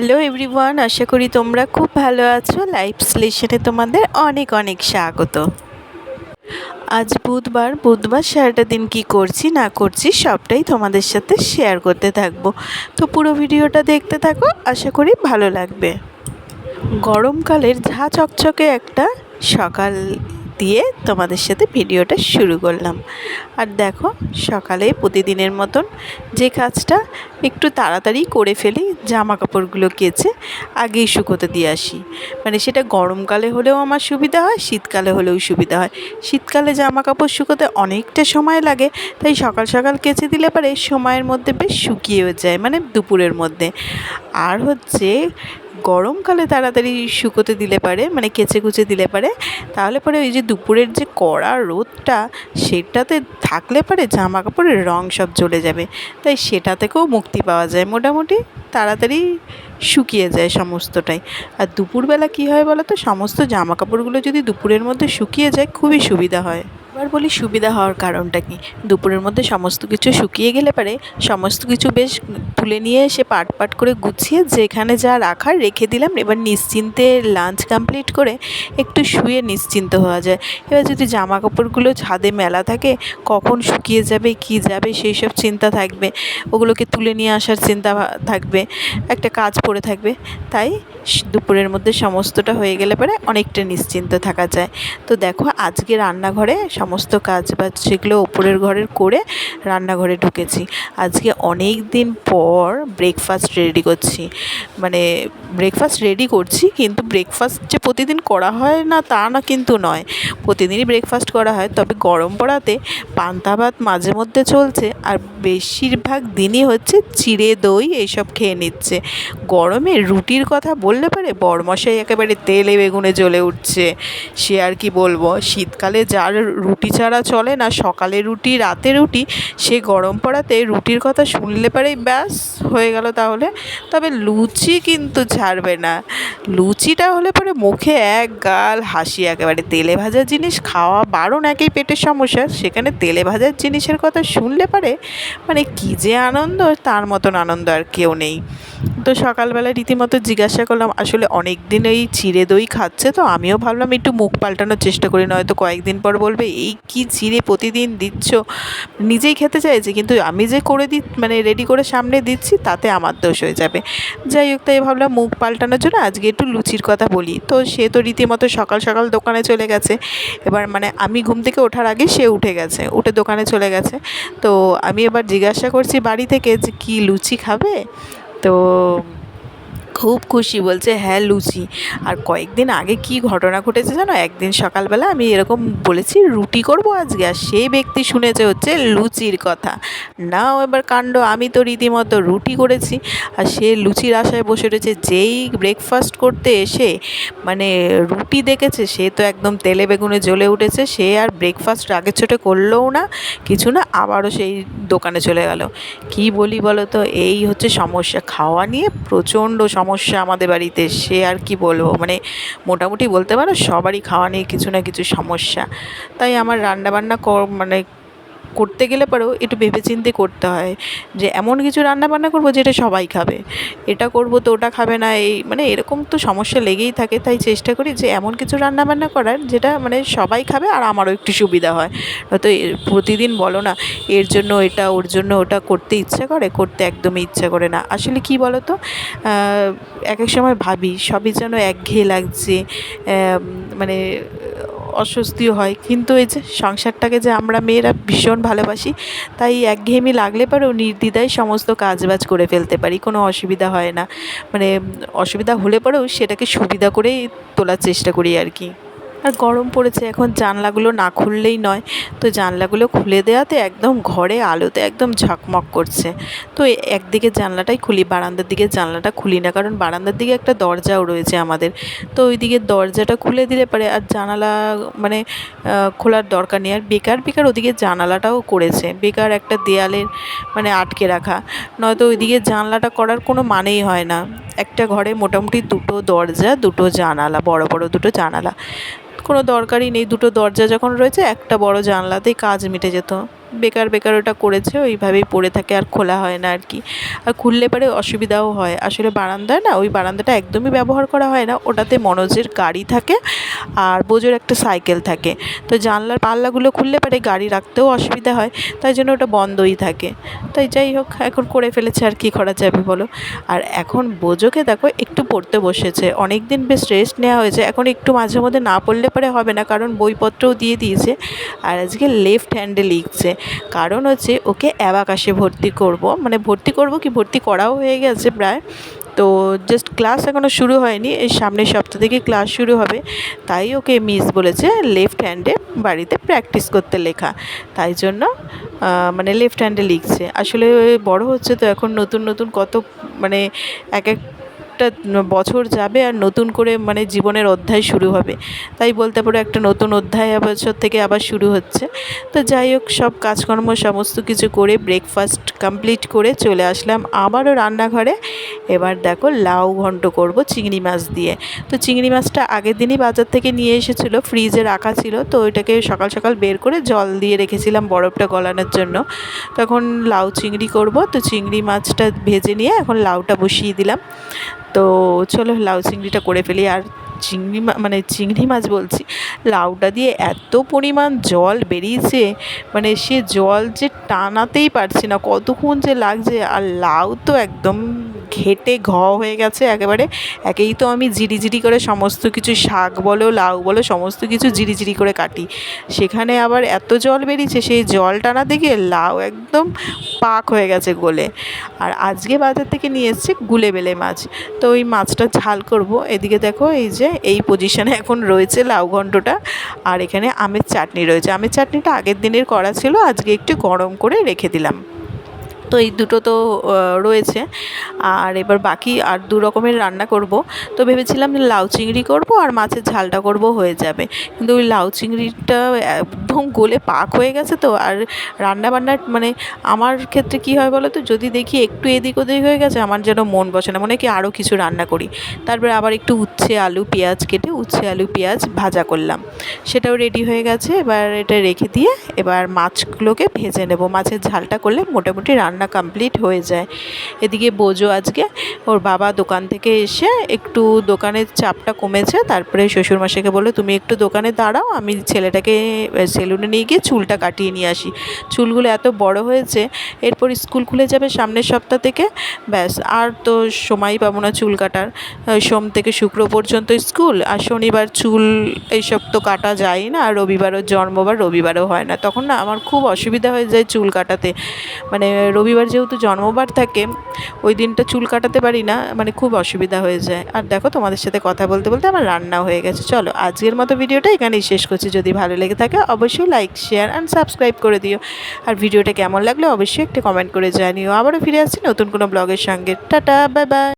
Hello everyone, আশা করি তোমরা খুব ভালো আছো। লাইফ স্লেশনে তোমাদের অনেক অনেক স্বাগত। আজ বুধবার বুধবার সারাটা দিন কি করছি, না করছি সবটাই তোমাদের সাথে শেয়ার করতে থাকব। তো পুরো ভিডিওটা দেখতে থাকো, আশা করি ভালো লাগবে। গরমকালের ঝা চকচকে একটা সকাল দিয়ে তোমাদের সাথে ভিডিওটা শুরু করলাম। আর দেখো, সকালে প্রতিদিনের মতন যে কাজটা একটু তাড়াতাড়ি করে ফেলি জামা কাপড়গুলো কেচে আগেই শুকোতে দিয়ে আসি। মানে সেটা গরমকালে হলেও আমার সুবিধা হয়, শীতকালে হলেও সুবিধা হয়। শীতকালে জামা কাপড় শুকোতে অনেকটা সময় লাগে, তাই সকাল সকাল কেচে দিলে পারে সময়ের মধ্যে বেশ শুকিয়েও যায় মানে দুপুরের মধ্যে। আর হচ্ছে গরমকালে তাড়াতাড়ি শুকোতে দিলে পারে মানে কেচে কুচে দিলে পারে, তাহলে পরে ওই যে দুপুরের যে কড়া রোদটা, সেটাতে থাকলে পারে জামা কাপড়ের রং সব চলে যাবে। তাই সেটা থেকেও মুক্তি পাওয়া যায়, মোটামুটি তাড়াতাড়ি শুকিয়ে যায় সমস্তটাই। আর দুপুরবেলা কী হয় বলো তো সমস্ত জামা কাপড়গুলো যদি দুপুরের মধ্যে শুকিয়ে যায়, খুবই সুবিধা হয়। এবার বলি সুবিধা হওয়ার কারণটা কি? দুপুরের মধ্যে সমস্ত কিছু শুকিয়ে গেলে পারে সমস্ত কিছু বেশ তুলে নিয়ে এসে পাট পাট করে গুছিয়ে যেখানে যা রাখার রেখে দিলাম। এবার নিশ্চিন্তে লাঞ্চ কমপ্লিট করে একটু শুয়ে নিশ্চিন্ত হওয়া যায়। এবার যদি জামা কাপড়গুলো ছাদে মেলা থাকে, কখন শুকিয়ে যাবে, কি যাবে, সেই সব চিন্তা থাকবে। ওগুলোকে তুলে নিয়ে আসার চিন্তা থাকবে। একটা কাজ পড়ে থাকবে। তাই দুপুরের মধ্যে সমস্তটা হয়ে গেলে পরে অনেকটা নিশ্চিন্ত থাকা যায়। তো দেখো আজকে রান্নাঘরে সমস্ত কাজ বাজ সেগুলো ওপরের ঘরের করে রান্নাঘরে ঢুকেছি। আজকে অনেক দিন পর ব্রেকফাস্ট রেডি করছি। মানে ব্রেকফাস্ট রেডি করছি কিন্তু ব্রেকফাস্ট যে প্রতিদিন করা হয় না তা না কিন্তু নয়। প্রতিদিনই ব্রেকফাস্ট করা হয় তবে গরম পড়াতে পান্তা ভাত মাঝে মধ্যে চলছে আর বেশিরভাগ দিনই হচ্ছে চিড়ে দই এইসব খেয়ে নিচ্ছে। গরমে রুটির কথা বললে পারে বরমশাই একেবারে তেলে বেগুনে জ্বলে উঠছে। সে আর কি বলব? শীতকালে যার রুটি ছাড়া চলে না। সকালে রুটি, রাতে রুটি, সে গরম পড়াতে রুটির কথা শুনলে পারেই ব্যাস হয়ে গেল তাহলে। তবে লুচি কিন্তু ছাড়বে না। লুচিটা হলে পরে মুখে এক গাল, হাসি একেবারে। তেলে ভাজা জিনিস খাওয়া বারণ একই পেটের সমস্যা। সেখানে তেলে ভাজার জিনিসের কথা শুনলে পারে মানে কী যে আনন্দ, তার মতন আনন্দ আর কেউ নেই। তো সকালবেলা রীতিমতো জিজ্ঞাসা করলাম, আসলে অনেক দিন এই চিড়ে দই খাচ্ছে তো? আমিও ভাবলাম, একটু মুখ পাল্টানোর চেষ্টা করি, নয়তো কয়েকদিন পর বলবে এই কি চিড়ে প্রতিদিন দিচ্ছ? নিজেই খেতে চাইছে, কিন্তু আমি যে করে দি মানে রেডি করে সামনে দিচ্ছি, তাতে আমার দোষ হয়ে যাবে। যাই হোক, তাই ভাবলাম মুখ পাল্টানোর জন্য আজকে একটু লুচির কথা বলি। তো সে তো রীতিমতো সকাল সকাল দোকানে চলে গেছে। এবার মানে আমি ঘুম থেকে ওঠার আগে সে উঠে গেছে, উঠে দোকানে চলে গেছে। তো আমি এবার জিজ্ঞাসা করছি বাড়ি থেকে যে কী লুচি খাবে? তো খুব খুশি, বলছে হ্যাঁ লুচি। আর কয়েকদিন আগে কি ঘটনা ঘটেছে জানো? একদিন সকালবেলা আমি এরকম বলেছি, রুটি করব আজকে। আর সে ব্যক্তি শুনেছে হচ্ছে লুচির কথা। নাও এবার কাণ্ড, আমি তো রীতিমতো রুটি করেছি। আর সে লুচির আশায় বসে রয়েছে, যেই ব্রেকফাস্ট করতে এসে মানে রুটি দেখেছে, সে তো একদম তেলে বেগুনে জ্বলে উঠেছে, সে আর ব্রেকফাস্ট আগে ছোটে করলেও না, কিছু না, আবারও সেই দোকানে চলে গেল। কি বলি বলো তো? এই হচ্ছে সমস্যা। খাওয়া নিয়ে প্রচণ্ড সমস্যা। আমাদের বাড়িতে, সে আর কি বলব? মানে মোটামুটি বলতে পারো সবারই খাওয়া নিয়ে কিছু না কিছু সমস্যা। তাই আমার রান্না রান্নাবান্না মানে করতে গেলে পরেও একটু ভেবেচিন্তে করতে হয় যে এমন কিছু রান্না বান্না করব যেটা সবাই খাবে। এটা করব তো ওটা খাবে না, এই মানে এরকম তো সমস্যা লেগেই থাকে। তাই চেষ্টা করি যে এমন কিছু রান্না বান্না করার যেটা মানে সবাই খাবে আর আমারও একটু সুবিধা হয়। হয়তো প্রতিদিন বলো না, এর জন্য এটা, ওর জন্য ওটা করতে ইচ্ছা করে, করতে একদমই ইচ্ছা করে না। আসলে কি বলো তো এক এক সময় ভাবি, সবই যেন একঘেয়ে লাগছে মানে অস্বস্তিও হয়। কিন্তু এই যে সংসারটাকে যে আমরা মেয়েরা ভীষণ ভালোবাসি, তাই একঘেয়েমি লাগলে পরেও নির্দ্বিধায় সমস্ত কাজবাজ করে ফেলতে পারি, কোনো অসুবিধা হয় না। মানে অসুবিধা হলে পরেও সেটাকে সুবিধা করেই তোলার চেষ্টা করি আর কি। আর গরম পড়েছে, এখন জানলাগুলো না খুললেই নয়। তো জানলাগুলো খুলে দেওয়াতে একদম ঘরে আলোতে একদম ঝকমক করছে। তো একদিকে জানলাটাই খুলি, বারান্দার দিকে জানলাটা খুলি না, কারণ বারান্দার দিকে একটা দরজাও রয়েছে আমাদের। তো ওই দিকে দরজাটা খুলে দিলে পারে, আর জানালা মানে খোলার দরকার নেই। আর বেকার বেকার ওদিকে জানালাটাও করেছে। বেকার একটা দেয়ালের মানে আটকে রাখা। নয়তো ওইদিকে জানলাটা করার কোনো মানেই হয় না। একটা ঘরে মোটামুটি দুটো দরজা, দুটো জানালা, বড় বড় দুটো জানালা। কোনো দরকারই নেই। দুটো দরজা যখন রয়েছে, একটা বড় জানলাতেই কাজ মিটে যেত। বেকার বেকার ওটা করেছে, ওইভাবেই পড়ে থাকে আর খোলা হয় না আর কি। আর খুললে পারে অসুবিধাও হয়। আসলে বারান্দা না, ওই বারান্দাটা একদমই ব্যবহার করা হয় না। ওটাতে মনোজের গাড়ি থাকে আর বোজোর একটা সাইকেল থাকে। তো জানলার পাল্লাগুলো খুললে পারে গাড়ি রাখতেও অসুবিধা হয়, তাই জন্য ওটা বন্ধই থাকে। তাই যাই হোক, এখন করে ফেলেছে আর কী করা যাবে বলো। আর এখন বোজোকে দেখো একটু পড়তে বসেছে। অনেক দিন বেশ রেস্ট নেওয়া হয়েছে। এখন একটু মাঝে মধ্যে না পড়লে পরে হবে না, কারণ বইপত্রও দিয়ে দিয়েছে। আর আজকে লেফট হ্যান্ডে লিখছে। কারণ হচ্ছে ওকে অ্যাবাকাশে ভর্তি করব। মানে ভর্তি করব কি? ভর্তি করাও হয়ে গেছে প্রায়। তো জাস্ট ক্লাস এখনও শুরু হয়নি, এই সামনের সপ্তাহ থেকে ক্লাস শুরু হবে। তাই ওকে মিস বলেছে লেফট হ্যান্ডে বাড়িতে প্র্যাকটিস করতে লেখা। তাই জন্য মানে লেফট হ্যান্ডে লিখছে। আসলে বড় হচ্ছে তো এখন নতুন নতুন কত মানে এক এক একটা বছর যাবে আর নতুন করে মানে জীবনের অধ্যায় শুরু হবে। তাই বলতে পারো একটা নতুন অধ্যায় বছর থেকে আবার শুরু হচ্ছে। তো যাই হোক, সব কাজকর্ম সমস্ত কিছু করে ব্রেকফাস্ট কমপ্লিট করে চলে আসলাম আবারও রান্নাঘরে। এবার দেখো লাউ ঘন্ট করব চিংড়ি মাছ দিয়ে। তো চিংড়ি মাছটা আগের দিনই বাজার থেকে নিয়ে এসেছিল ফ্রিজে রাখা ছিল। তো ওইটাকে সকাল সকাল বের করে জল দিয়ে রেখেছিলাম বরফটা গলানোর জন্য। তখন লাউ চিংড়ি করব। তো চিংড়ি মাছটা ভেজে নিয়ে এখন লাউটা বসিয়ে দিলাম। তো চলো লাউ চিংড়িটা করে ফেলি। আর চিংড়ি মানে চিংড়ি মাছ বলছি, লাউটা দিয়ে এত পরিমাণ জল বেরিয়েছে মানে সে জল যে টানাতেই পারছি না, কতক্ষণ যে লাগছে। আর লাউ তো একদম ঘেটে ঘ হয়ে গেছে একেবারে। একেই তো আমি জিরি জিরি করে সমস্ত কিছু শাক বলো, লাউ বলো, সমস্ত কিছু জিরি জিরি করে কাটি। সেখানে আবার এত জল বেরিয়েছে, সেই জল টানাতে গিয়ে লাউ একদম পাক হয়ে গেছে গোলে। আর আজকে বাজার থেকে নিয়ে এসছে গুলে বেলে মাছ। তো ওই মাছটা ঝাল করব। এদিকে দেখো এই যে, এই পজিশনে এখন রয়েছে লাউ ঘণ্টটা। আর এখানে আমের চাটনি রয়েছে। আমের চাটনিটা আগের দিনের করা ছিল, আজকে একটু গরম করে রেখে দিলাম। তো এই দুটো তো রয়েছে। আর এবার বাকি আর দু রকমের রান্না করব। তো ভেবেছিলাম যে লাউ চিংড়ি করব আর মাছের ঝালটা করব হয়ে যাবে। কিন্তু ওই লাউ চিংড়িটা একদম গোলে পাক হয়ে গেছে তো। আর রান্না বান্নার মানে আমার ক্ষেত্রে কী হয় বলো তো যদি দেখি একটু এদিক ওদিক হয়ে গেছে, আমার যেন মন বসে না। মনে কি আরও কিছু রান্না করি। তারপরে আবার একটু উচ্ছে আলু, পেঁয়াজ কেটে উচ্ছে আলু, পেঁয়াজ ভাজা করলাম। সেটাও রেডি হয়ে গেছে। এবার এটা রেখে দিয়ে এবার মাছগুলোকে ভেজে নেব। মাছের ঝালটা করলে মোটামুটি রান্না রান্না কমপ্লিট হয়ে যায়। এদিকে বোঝো আজকে ওর বাবা দোকান থেকে এসে একটু দোকানের চাপটা কমেছে, তারপরে শ্বশুরমশাইকে বলে তুমি একটু দোকানে দাঁড়াও, আমি ছেলেটাকে সেলুনে নিয়ে গিয়ে চুলটা কাটিয়ে নিয়ে আসি। চুলগুলো এত বড় হয়েছে, এরপর স্কুল খুলে যাবে সামনের সপ্তাহ থেকে। ব্যাস, আর তো সময় পাবো না চুল কাটার। সোম থেকে শুক্র পর্যন্ত স্কুল, আর শনিবার চুল এইসব তো কাটা যায় না, আর রবিবারও জন্মবার রবিবারও হয় না। তখন না আমার খুব অসুবিধা হয়ে যায় চুল কাটাতে। মানে রবি রবিবার যেহেতু জন্মবার থাকে, ওই দিনটা চুল কাটাতে পারি না মানে খুব অসুবিধা হয়ে যায়। আর দেখো তোমাদের সাথে কথা বলতে বলতে আমার রান্না হয়ে গেছে। চলো আজকের মতো ভিডিওটা এখানেই শেষ করছি। যদি ভালো লেগে থাকে অবশ্যই লাইক শেয়ার অ্যান্ড সাবস্ক্রাইব করে দিও। আর ভিডিওটা কেমন লাগলে অবশ্যই একটা কমেন্ট করে জানিও। আবারও ফিরে আসছি নতুন কোনো ব্লগের সঙ্গে। Tata bye bye